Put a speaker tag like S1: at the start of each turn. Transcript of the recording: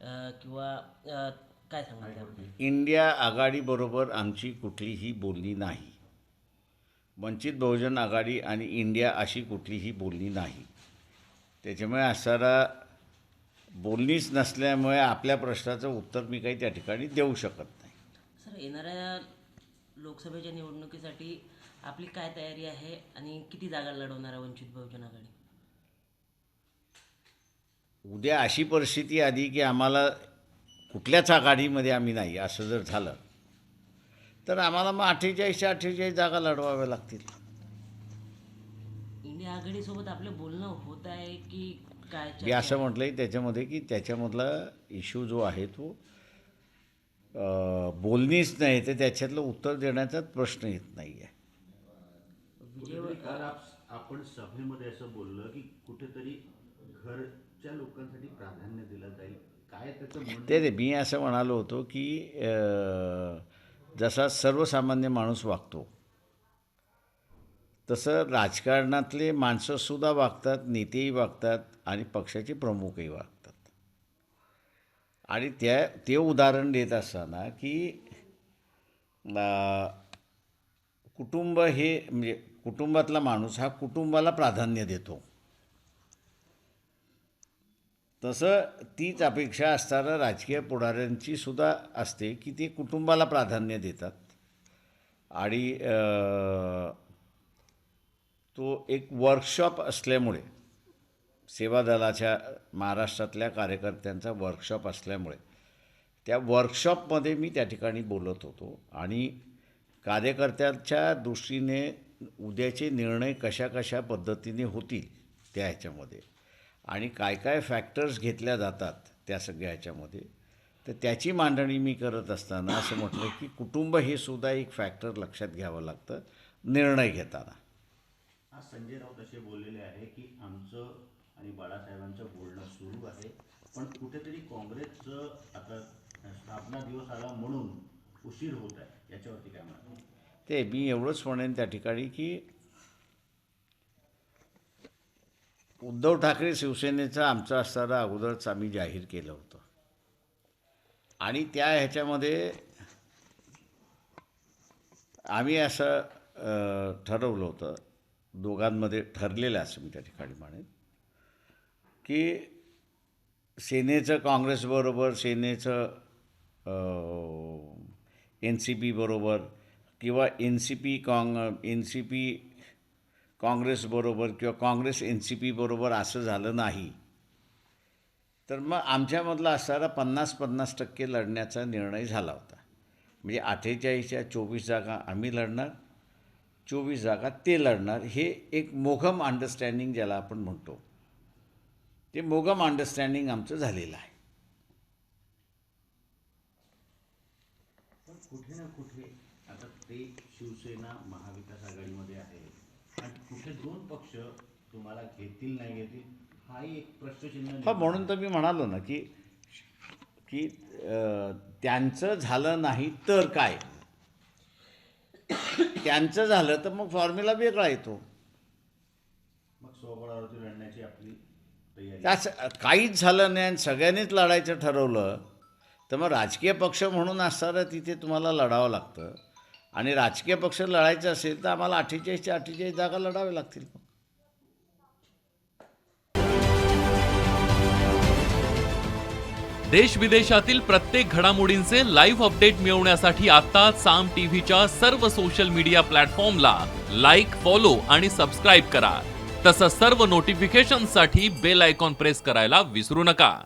S1: अ, किंवा अ, काय सांगाल त्याबद्दल?
S2: इंडिया आघाडीबरोबर आमची कुठलीही बोलणी नाही. वंचित बहुजन आघाडी आणि इंडिया अशी कुठलीही बोलणी नाही. त्याच्यामुळे असणारा बोलणीच नसल्यामुळे आपल्या प्रश्नाचं उत्तर मी काही त्या ठिकाणी देऊ शकत नाही.
S1: सर येणाऱ्या लोकसभेच्या निवडणुकीसाठी आपली काय तयारी आहे आणि किती जागा लढवणार आहे वंचित बहुजन आघाडी?
S2: उद्या अशी परिस्थिती आली की आम्हाला कुठल्याच आघाडीमध्ये आम्ही नाही असं जर झालं तर आम्हाला मग अठ्ठेचाळीसशे अठ्ठेचाळीस जागा लढवाव्या लागतील.
S1: इंडिया आघाडीसोबत आपलं बोलणं होत आहे की काय
S2: मी असं म्हटलं आहे त्याच्यामध्ये की त्याच्यामधला इश्यू जो आहे तो बोलणीच नाही तर त्याच्यातलं उत्तर देण्याचाच प्रश्न येत नाही आहे
S3: आपण सभेमध्ये असं बोललं की कुठेतरी घरच्या लोकांसाठी प्राधान्य दिलं जाईल. काय त्याचं
S2: ते ते मी असं म्हणालो होतो की जसा सर्वसामान्य माणूस वागतो तसं राजकारणातले माणसंसुद्धा वागतात नेतेही वागतात आणि पक्षाचे प्रमुखही वागतात. आणि त्या ते उदाहरण देत असताना की कुटुंब हे म्हणजे कुटुंबातला माणूस हा कुटुंबाला प्राधान्य देतो. तसं तीच अपेक्षा असताना राजकीय पुढाऱ्यांची सुद्धा असते की ते कुटुंबाला प्राधान्य देतात. आणि तो एक वर्कशॉप असल्यामुळे सेवा दलाच्या महाराष्ट्रातल्या कार्यकर्त्यांचा वर्कशॉप असल्यामुळे त्या वर्कशॉपमध्ये मी त्या ठिकाणी बोलत होतो. आणि कार्यकर्त्यांच्या दृष्टीने उद्याचे निर्णय कशा कशा पद्धतीने होतील त्या ह्याच्यामध्ये. आणि काय काय फॅक्टर्स घेतल्या जातात त्या सगळ्या ह्याच्यामध्ये तर त्याची मांडणी मी करत असताना असं म्हटलं की कुटुंब हे सुद्धा एक फॅक्टर लक्षात घ्यावं लागतं निर्णय घेताना.
S3: आज संजय राऊत असे बोललेले आहे की आमचं आणि बाळासाहेबांचं बोलणं सुरू आहे पण कुठेतरी काँग्रेसचं आता स्थापना दिवस आला म्हणून उशीर होत आहे. याच्यावरती काय म्हणतात
S2: ते मी एवढंच म्हणेन त्या ठिकाणी की उद्धव ठाकरे शिवसेनेचं आमचं असताना अगोदरच आम्ही जाहीर केलं होतं. आणि त्या ह्याच्यामध्ये आम्ही असं ठरवलं होतं दोघांमध्ये ठरलेलं असं मी त्या ठिकाणी म्हणेन की सेनेचं काँग्रेसबरोबर सेनेचं एन सी पी बरोबर किंवा एन सी पी काँग एन सी पी काँग्रेसबरोबर किंवा काँग्रेस एन सी पीबरोबर असं झालं नाही. तर मग आमच्यामधला असणारा पन्नास पन्नास टक्के लढण्याचा निर्णय झाला होता. म्हणजे अठ्ठेचाळीसच्या चोवीस जागा आम्ही लढणार चोवीस जागा ते लढणार हे एक मोघम अंडरस्टँडिंग ज्याला आपण म्हणतो. ते मोगम अंडरस्टँडिंग आमचं झालेलं आहे.
S3: कुठे ना कुठे आता ते शिवसेना महाविकास आघाडीमध्ये आहे. आणि कुठे दोन पक्ष तुम्हाला घेतील नाही घेतील हाही एक प्रश्नचिन्ह
S2: हा म्हणून तर मी म्हणालो ना की की त्यांचं झालं नाही तर काय? त्यांचं झालं तर मग फॉर्म्युला वेगळा येतो.
S3: मग स्वबळावरती लढण्याची आपली
S2: त्याच काहीच झालं नाही आणि सगळ्यांनीच लढायचं ठरवलं तर मग राजकीय पक्ष म्हणून असताना तिथे तुम्हाला लढावं लागतं. आणि राजकीय पक्ष लढायचे असेल तर आम्हाला अठ्ठेचाळीसच्या अठ्ठेचाळीस जागा लढाव्या लागतील.
S4: देश विदेशातील प्रत्येक घडामोडींचे लाईव्ह अपडेट मिळवण्यासाठी आता साम टीव्हीच्या सर्व सोशल मीडिया प्लॅटफॉर्मला लाईक फॉलो आणि सबस्क्राईब करा. तसंच सर्व नोटिफिकेशनसाठी बेल आयकॉन प्रेस करायला विसरू नका.